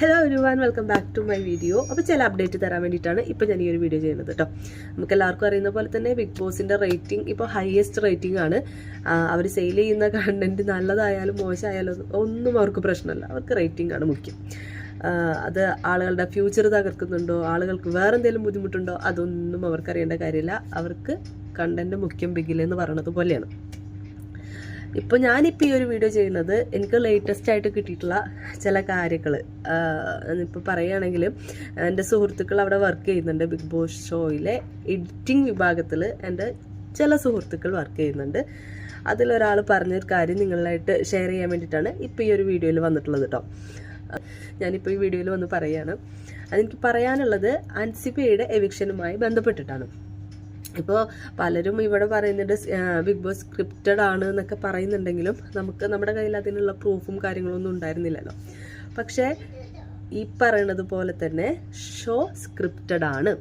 Hello everyone welcome back to my video അപ്പോൾ ചില update തരാൻ വേണ്ടിയിട്ടാണ് ഇപ്പോൾ ഞാൻ ഈ ഒരു വീഡിയോ ചെയ്യുന്നത് കേട്ടോ നമുക്ക് എല്ലാവർക്കും അറിയുന്ന പോലെ തന്നെ ബിഗ് ബോസിന്റെ റേറ്റിംഗ് ഇപ്പോൾ ഹയസ്റ്റ് റേറ്റിംഗ് ആണ്. അവർ സെയിൽ ചെയ്യുന്ന കണ്ടന്റ് നല്ലതായാലും മോശമായാലും ഒന്നും- അവർക്ക് പ്രശ്നമല്ല. അവർക്ക് റേറ്റിംഗ് ആണ് മുഖ്യം. അത് ആളുകളുടെ ഫ്യൂച്ചർ തകർക്കുന്നുണ്ടോ? ആളുകൾക്ക് വേറെ എന്തെങ്കിലും ബുദ്ധിമുട്ടുണ്ടോ? അതൊന്നും അവർക്ക് അറിയേണ്ട കാര്യമില്ല. അവർക്ക് കണ്ടന്റ് മുഖ്യം ബിഗിലെന്ന് പറയണത് പോലെയാണ്. ഇപ്പോൾ ഞാനിപ്പോൾ ഈ ഒരു വീഡിയോ ചെയ്യുന്നത് എനിക്ക് ലേറ്റസ്റ്റ് ആയിട്ട് കിട്ടിയിട്ടുള്ള ചില കാര്യങ്ങൾ ഇപ്പോൾ പറയുകയാണെങ്കിൽ എന്റെ സുഹൃത്തുക്കൾ അവിടെ വർക്ക് ചെയ്യുന്നുണ്ട് ബിഗ് ബോസ് ഷോയിലെ എഡിറ്റിംഗ് വിഭാഗത്തിൽ എന്റെ ചില സുഹൃത്തുക്കൾ വർക്ക് ചെയ്യുന്നുണ്ട്. അതിലൊരാൾ പറഞ്ഞൊരു കാര്യം നിങ്ങളായിട്ട് ഷെയർ ചെയ്യാൻ വേണ്ടിയിട്ടാണ് ഇപ്പോൾ ഈ ഒരു വീഡിയോയിൽ വന്നിട്ടുള്ളത് കേട്ടോ ഞാനിപ്പോൾ ഈ വീഡിയോയിൽ വന്ന് പറയുകയാണ്. അതെനിക്ക് പറയാനുള്ളത് അൻസിബയുടെ എവിക്ഷനുമായി ബന്ധപ്പെട്ടിട്ടാണ്. ഇപ്പോൾ പലരും ഇവിടെ പറയുന്നുണ്ട് ബിഗ് ബോസ് സ്ക്രിപ്റ്റഡ് ആണ് എന്നൊക്കെ പറയുന്നുണ്ടെങ്കിലും നമുക്ക് നമ്മുടെ കയ്യിൽ അതിനുള്ള പ്രൂഫും കാര്യങ്ങളൊന്നും ഉണ്ടായിരുന്നില്ലല്ലോ. പക്ഷേ ഈ പറയണത് പോലെ തന്നെ ഷോ സ്ക്രിപ്റ്റഡ് ആണ്.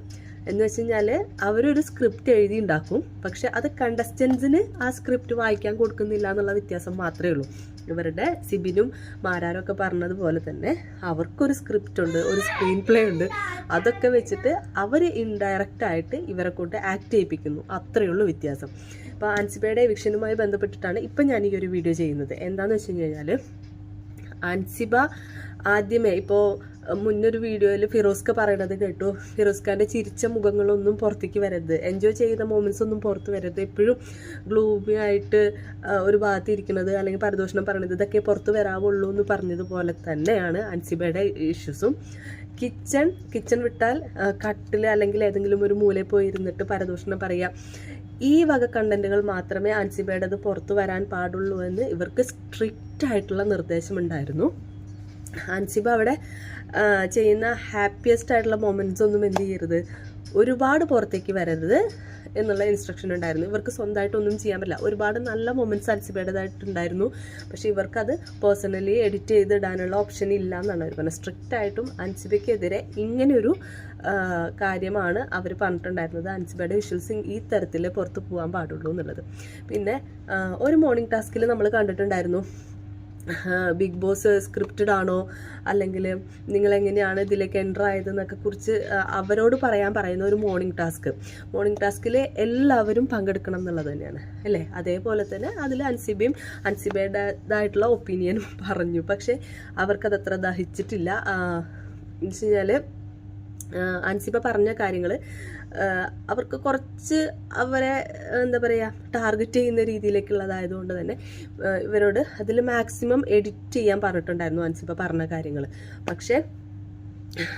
എന്ന് വെച്ച് കഴിഞ്ഞാൽ അവരൊരു സ്ക്രിപ്റ്റ് എഴുതി ഉണ്ടാക്കും പക്ഷെ അത് കണ്ടസ്റ്റൻസിന് ആ സ്ക്രിപ്റ്റ് വായിക്കാൻ കൊടുക്കുന്നില്ല എന്നുള്ള വ്യത്യാസം മാത്രമേ ഉള്ളൂ. ഇവരുടെ സിബിനും മാരാരും ഒക്കെ പറഞ്ഞതുപോലെ തന്നെ അവർക്കൊരു സ്ക്രിപ്റ്റ് ഉണ്ട് ഒരു സ്ക്രീൻ പ്ലേ ഉണ്ട്. അതൊക്കെ വെച്ചിട്ട് അവർ ഇൻഡയറക്റ്റ് ആയിട്ട് ഇവരെ കൊണ്ട് ആക്ട് ചെയ്യിപ്പിക്കുന്നു. അത്രയേ ഉള്ളൂ വ്യത്യാസം. അപ്പോൾ ആൻസിബയുടെ എവിക്ഷനുമായി ബന്ധപ്പെട്ടിട്ടാണ് ഇപ്പം ഞാൻ ഈ ഒരു വീഡിയോ ചെയ്യുന്നത്. എന്താണെന്ന് വെച്ച് കഴിഞ്ഞാൽ ആൻസിബ ആദ്യമേ ഇപ്പോൾ മുന്നൊരു വീഡിയോയിൽ ഫിറോസ്ക പറയണത് കേട്ടു. ഫിറോസ്ഖാന്റെ ചിരിച്ച മുഖങ്ങളൊന്നും പുറത്തേക്ക് വരരുത്. എൻജോയ് ചെയ്യുന്ന മൊമെന്റ്സ് ഒന്നും പുറത്ത് വരരുത്. എപ്പോഴും ഗ്ലൂമി ആയിട്ട് ഒരു ഭാഗത്ത് ഇരിക്കുന്നത് അല്ലെങ്കിൽ പരദൂഷണം പറയണത് ഇതൊക്കെ പുറത്ത് വരാവുള്ളൂ എന്ന് പറഞ്ഞതുപോലെ തന്നെയാണ് അൻസിബയുടെ ഇഷ്യൂസും കിച്ചൺ കിച്ചൺ വിട്ടാൽ കട്ടിൽ അല്ലെങ്കിൽ ഏതെങ്കിലും ഒരു മൂലയിൽ പോയി ഇരുന്നിട്ട് പരദൂഷണം പറയുക. ഈ വക കണ്ടന്റുകൾ മാത്രമേ അൻസിബയുടേത് പുറത്തു വരാൻ പാടുള്ളൂ എന്ന് ഇവർക്ക് സ്ട്രിക്റ്റ് ആയിട്ടുള്ള നിർദ്ദേശമുണ്ടായിരുന്നു. അൻസിബ അവിടെ ചെയ്യുന്ന ഹാപ്പിയസ്റ്റ് ആയിട്ടുള്ള മൊമെന്റ്സ് ഒന്നും എന്ത് ചെയ്യരുത്. ഒരുപാട് പുറത്തേക്ക് വരരുത് എന്നുള്ള ഇൻസ്ട്രക്ഷൻ ഉണ്ടായിരുന്നു. ഇവർക്ക് സ്വന്തമായിട്ടൊന്നും ചെയ്യാൻ പറ്റില്ല. ഒരുപാട് നല്ല മൊമെന്റ്സ് അൻസിബയുടേതായിട്ടുണ്ടായിരുന്നു പക്ഷേ ഇവർക്കത് പേഴ്സണലി എഡിറ്റ് ചെയ്തിടാനുള്ള ഓപ്ഷൻ ഇല്ല എന്നാണ് അവർ പറഞ്ഞത്. സ്ട്രിക്റ്റ് ആയിട്ടും അൻസിബയ്ക്കെതിരെ ഇങ്ങനെയൊരു കാര്യമാണ് അവർ പറഞ്ഞിട്ടുണ്ടായിരുന്നത്. അൻസിബയുടെ വിഷ്വൽസ് ഈ തരത്തിൽ പുറത്ത് പോകാൻ പാടുള്ളൂ എന്നുള്ളത്. പിന്നെ ഒരു മോർണിംഗ് ടാസ്കിൽ നമ്മൾ കണ്ടിട്ടുണ്ടായിരുന്നു. ബിഗ് ബോസ് സ്ക്രിപ്റ്റഡ് ആണോ? അല്ലെങ്കിൽ നിങ്ങൾ എങ്ങനെയാണ് ഇതിലേക്ക് എന്റർ ആയതെന്നൊക്കെ കുറിച്ച് അവരോട് പറയാൻ പറയുന്ന ഒരു മോർണിംഗ് ടാസ്ക് മോർണിംഗ് ടാസ്കിൽ എല്ലാവരും പങ്കെടുക്കണം എന്നുള്ളത് തന്നെയാണ് അല്ലേ? അതേപോലെ തന്നെ അതിൽ അൻസിബയും അൻസിബയുടേതായിട്ടുള്ള ഒപ്പീനിയനും പറഞ്ഞു. പക്ഷേ അവർക്കത് അത്ര ദഹിച്ചിട്ടില്ല. എന്ന് വെച്ച് കഴിഞ്ഞാൽ അൻസിബ പറഞ്ഞ കാര്യങ്ങൾ അവർക്ക് കുറച്ച് അവരെ എന്താ പറയുക ടാർഗറ്റ് ചെയ്യുന്ന രീതിയിലേക്കുള്ളതായതുകൊണ്ട് തന്നെ ഇവരോട് അതിൽ മാക്സിമം എഡിറ്റ് ചെയ്യാൻ പറഞ്ഞിട്ടുണ്ടായിരുന്നു അൻസിപ്പ പറഞ്ഞ കാര്യങ്ങൾ പക്ഷേ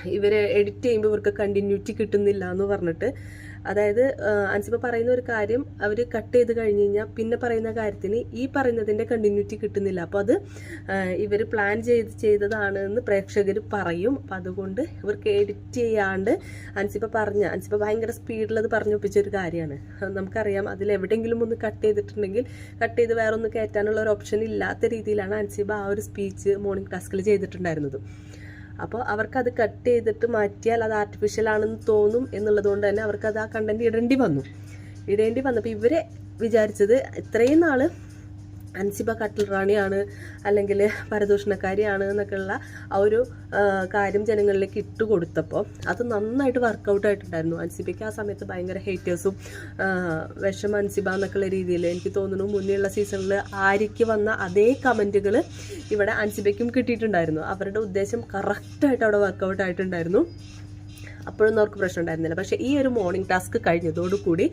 ഇവരെ എഡിറ്റ് ചെയ്യുമ്പോൾ ഇവർക്ക് കണ്ടിന്യൂറ്റി കിട്ടുന്നില്ല എന്ന് പറഞ്ഞിട്ട് അതായത് അൻസിബ പറയുന്ന ഒരു കാര്യം അവർ കട്ട് ചെയ്ത് കഴിഞ്ഞ് കഴിഞ്ഞാൽ പിന്നെ പറയുന്ന കാര്യത്തിന് ഈ പറയുന്നതിന്റെ കണ്ടിന്യൂറ്റി കിട്ടുന്നില്ല. അപ്പോൾ അത് ഇവർ പ്ലാൻ ചെയ്ത് ചെയ്തതാണ് എന്ന് പ്രേക്ഷകർ പറയും. അപ്പം അതുകൊണ്ട് ഇവർക്ക് എഡിറ്റ് ചെയ്യാണ്ട് അൻസിബ പറഞ്ഞ അൻസിബ ഭയങ്കര സ്പീഡിലത് പറഞ്ഞു ഒപ്പിച്ചൊരു കാര്യമാണ്. നമുക്കറിയാം അതിൽ എവിടെയെങ്കിലും ഒന്ന് കട്ട് ചെയ്തിട്ടുണ്ടെങ്കിൽ കട്ട് ചെയ്ത് വേറെ ഒന്ന് കയറ്റാനുള്ള ഒരു ഓപ്ഷൻ ഇല്ലാത്ത രീതിയിലാണ് അൻസിബ ആ ഒരു സ്പീച്ച് മോർണിംഗ് ടാസ്കിൽ ചെയ്തിട്ടുണ്ടായിരുന്നത്. അപ്പോൾ അവർക്കത് കട്ട് ചെയ്തിട്ട് മാറ്റിയാൽ അത് ആർട്ടിഫിഷ്യൽ ആണെന്ന് തോന്നും എന്നുള്ളത് കൊണ്ട് തന്നെ അവർക്കത് ആ കണ്ടന്റ് ഇടേണ്ടി വന്നു. ഇടേണ്ടി വന്നപ്പോൾ ഇവരെ വിചാരിച്ചത് ഇത്രയും നാൾ അൻസിബ കട്ടിൽ റാണിയാണ് അല്ലെങ്കിൽ പരദൂഷണക്കാരിയാണ് എന്നൊക്കെയുള്ള ആ ഒരു കാര്യം ജനങ്ങളിലേക്ക് ഇട്ട് കൊടുത്തപ്പോൾ അത് നന്നായിട്ട് വർക്കൗട്ട് ആയിട്ടുണ്ടായിരുന്നു. അൻസിബയ്ക്ക് ആ സമയത്ത് ഭയങ്കര ഹേറ്റേഴ്സും വിഷം അൻസിബ എന്നൊക്കെയുള്ള രീതിയിൽ എനിക്ക് തോന്നുന്നു മുന്നേയുള്ള സീസണിൽ ആര്യയ്ക്ക് വന്ന അതേ കമന്റുകൾ ഇവിടെ അൻസിബയ്ക്കും കിട്ടിയിട്ടുണ്ടായിരുന്നു. അവരുടെ ഉദ്ദേശം കറക്റ്റായിട്ട് അവിടെ വർക്കൗട്ട് ആയിട്ടുണ്ടായിരുന്നു. അപ്പോഴൊന്നും അവർക്ക് പ്രശ്നം ഉണ്ടായിരുന്നില്ല. പക്ഷേ ഈ ഒരു മോർണിംഗ് ടാസ്ക് കഴിഞ്ഞതോടുകൂടി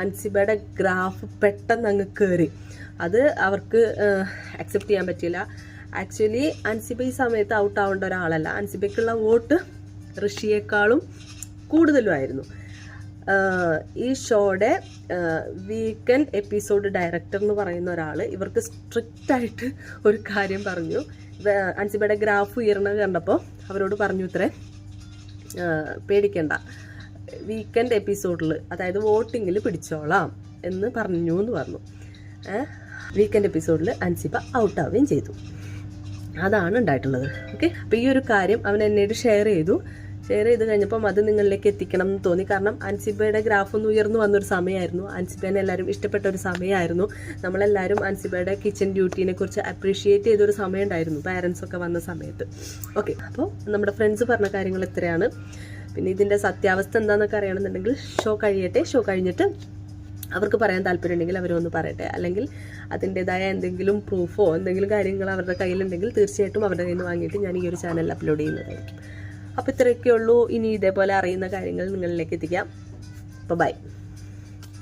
അൻസിബയുടെ ഗ്രാഫ് പെട്ടെന്ന് അങ്ങ് കയറി അത് അവർക്ക് അക്സെപ്റ്റ് ചെയ്യാൻ പറ്റില്ല ആക്ച്വലി അൻസിബ ഈ സമയത്ത് ഔട്ട് ആവേണ്ട ഒരാളല്ല. അൻസിബയ്ക്കുള്ള വോട്ട് ഋഷിയേക്കാളും കൂടുതലുമായിരുന്നു. ഈ ഷോയുടെ വീക്കെൻഡ് എപ്പിസോഡ് ഡയറക്ടർ എന്ന് പറയുന്ന ഒരാൾ ഇവർക്ക് സ്ട്രിക്റ്റ് ആയിട്ട് ഒരു കാര്യം പറഞ്ഞു. അൻസിബയുടെ ഗ്രാഫ് ഉയർന്നത് കണ്ടപ്പോൾ അവരോട് പറഞ്ഞു ഇത്രേ പേടിക്കണ്ട. വീക്കെൻഡ് എപ്പിസോഡിൽ അതായത് വോട്ടിങ്ങിൽ പിടിച്ചോളാം എന്ന് പറഞ്ഞു. എന്ന് പറഞ്ഞു വീക്കെൻഡ് എപ്പിസോഡിൽ അൻസിബ ഔട്ടാവുകയും ചെയ്തു. അതാണ് ഉണ്ടായിട്ടുള്ളത്. ഓക്കെ അപ്പോൾ ഈ ഒരു കാര്യം അവൻ എന്നോട് ഷെയർ ചെയ്തു. ഷെയർ ചെയ്ത് കഴിഞ്ഞപ്പം അത് നിങ്ങളിലേക്ക് എത്തിക്കണം എന്ന് തോന്നി. കാരണം അൻസിബയുടെ ഗ്രാഫ് ഒന്ന് ഉയർന്നു വന്നൊരു സമയമായിരുന്നു. അൻസിബേനെ എല്ലാവരും ഇഷ്ടപ്പെട്ട ഒരു സമയമായിരുന്നു. നമ്മളെല്ലാവരും അൻസിബയുടെ കിച്ചൺ ഡ്യൂട്ടീനെ കുറിച്ച് അപ്രീഷിയേറ്റ് ചെയ്തൊരു സമയം ഉണ്ടായിരുന്നു. പാരൻസ് ഒക്കെ വന്ന സമയത്ത്. ഓക്കെ അപ്പോൾ നമ്മുടെ ഫ്രണ്ട്സ് പറഞ്ഞ കാര്യങ്ങൾ ഇത്രയാണ്. പിന്നെ ഇതിന്റെ സത്യാവസ്ഥ എന്താണെന്നൊക്കെ അറിയണമെന്നുണ്ടെങ്കിൽ ഷോ കഴിയട്ടെ. ഷോ കഴിഞ്ഞിട്ട് അവർക്ക് പറയാൻ താല്പര്യമുണ്ടെങ്കിൽ അവരൊന്ന് പറയട്ടെ. അല്ലെങ്കിൽ അതിന്റെതായ എന്തെങ്കിലും പ്രൂഫോ എന്തെങ്കിലും കാര്യങ്ങൾ അവരുടെ കയ്യിലുണ്ടെങ്കിൽ തീർച്ചയായിട്ടും അവരുടെ കയ്യിൽ നിന്ന് വാങ്ങിയിട്ട് ഞാൻ ഈ ഒരു ചാനലിൽ അപ്ലോഡ് ചെയ്യുന്നതായിരിക്കും. അപ്പോൾ ഇത്രയൊക്കെ ഉള്ളൂ ഇനി ഇതേപോലെ അറിയുന്ന കാര്യങ്ങൾ നിങ്ങളിലേക്ക് എത്തിക്കാം. അപ്പോൾ ബൈ